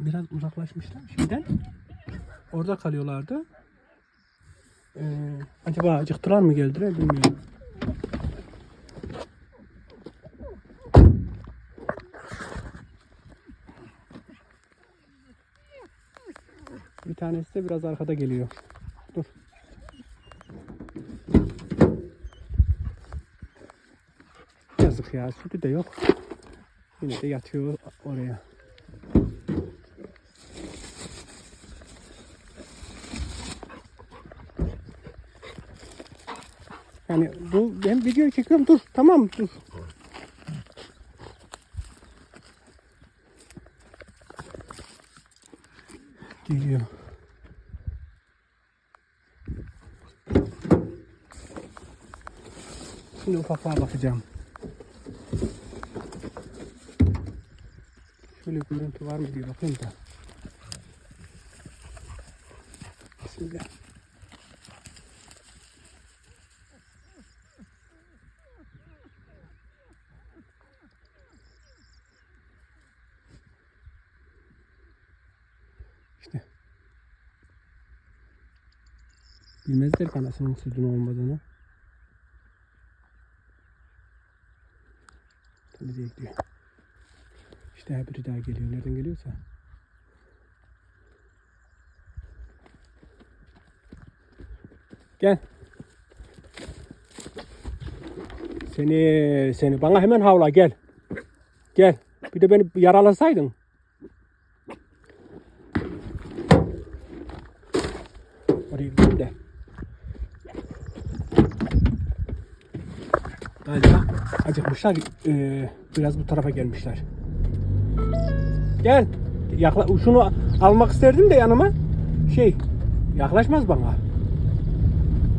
biraz uzaklaşmışlar şeyden. Orada kalıyorlardı. Ee, acaba acıktılar mı geldiler bilmiyorum. Bir tanesi de biraz arkada geliyor. Dur. Yazık ya sütü de yok. Yine de yatıyor oraya. Yani bu ben video çekiyorum dur tamam dur. Geliyor. Şimdi ufaklığa bakacağım. Şöyle görüntü var mı diye bakayım da. Bismillah. İşte. Bilmezler ki anasının sütün olmadığını. Tabii değil diyor. İşte biri daha geliyor. Nereden geliyorsa. Gel. Seni seni bana hemen havla gel. Gel. Bir de beni yaralasaydın. Oraya gideyim de. Galiba acıkmışlar. Ee, biraz bu tarafa gelmişler. Gel. Yakla şunu almak isterdim de yanıma. Şey yaklaşmaz bana.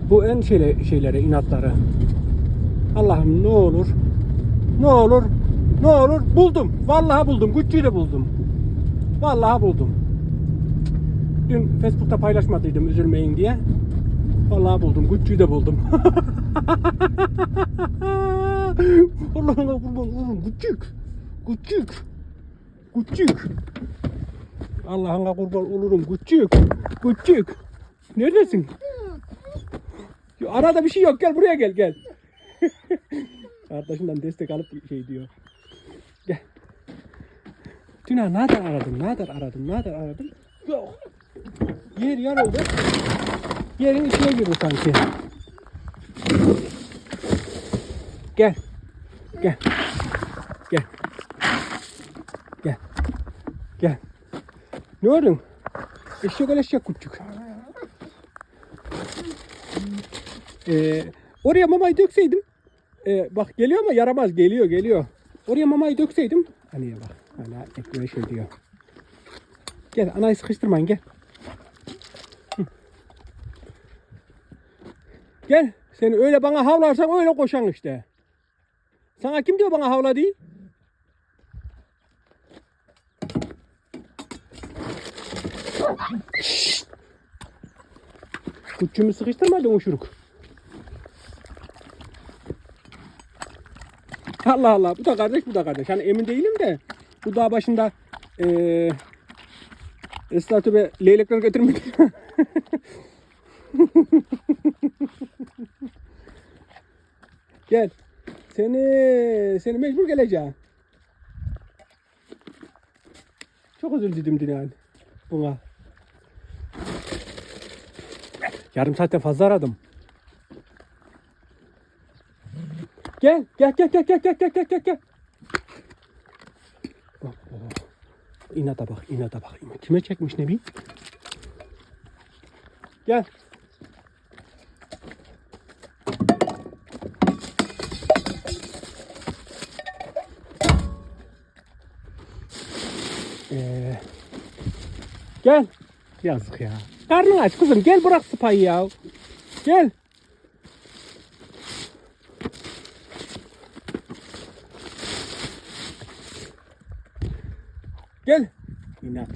Bu en şeyle, şeylere inatları. Allah'ım ne olur. Ne olur. Ne olur. Buldum. Vallahi buldum. Gucci'yi buldum. Vallahi buldum. Dün Facebook'ta paylaşmadıydım üzülmeyin diye. Vallahi buldum. Gucci'yi de buldum. Allah'ına kurban olurum. Küçük. Küçük. Küçük. Allah'ına kurban olurum. Küçük. Küçük. Neredesin? Arada bir şey yok. Gel buraya gel gel. Kardeşinden destek alıp şey diyor. Gel. Tuna nereden aradım? Nereden aradım? Nereden aradım? Yok. Yer yarıldı. Yerin içine girdi sanki. Gel. Gel. Gel. Gel. Gel. Ne oldun? Eşek ol eşek küçük. Ee, oraya mamayı dökseydim. Ee, bak geliyor ama yaramaz. Geliyor geliyor. Oraya mamayı dökseydim. Hani bak. Hala ekmeğe şey diyor. Gel anayı sıkıştırmayın gel. Gel. Sen öyle bana havlarsan öyle koşan işte. Sana kim diyor bana havla değil? Kutçumu sıkıştırmadın uçuruk. Allah Allah. Bu da kardeş bu da kardeş. Hani emin değilim de. Bu dağ başında Esnafı ve leylekler getirmedi. Gel. Seni seni mecbur geleceğim. Çok özür diledim Dinan. Buna. Yarım saatte fazla aradım. Gel, gel, gel, gel, gel, gel, gel, gel, gel, gel. Bak, bak. İnata bak, inata bak. Kime çekmiş ne bileyim? Gel. Ee, gel. Yazık ya. Karnın aç kızım. Gel bırak sıpayı ya. Gel. Gel. İnat.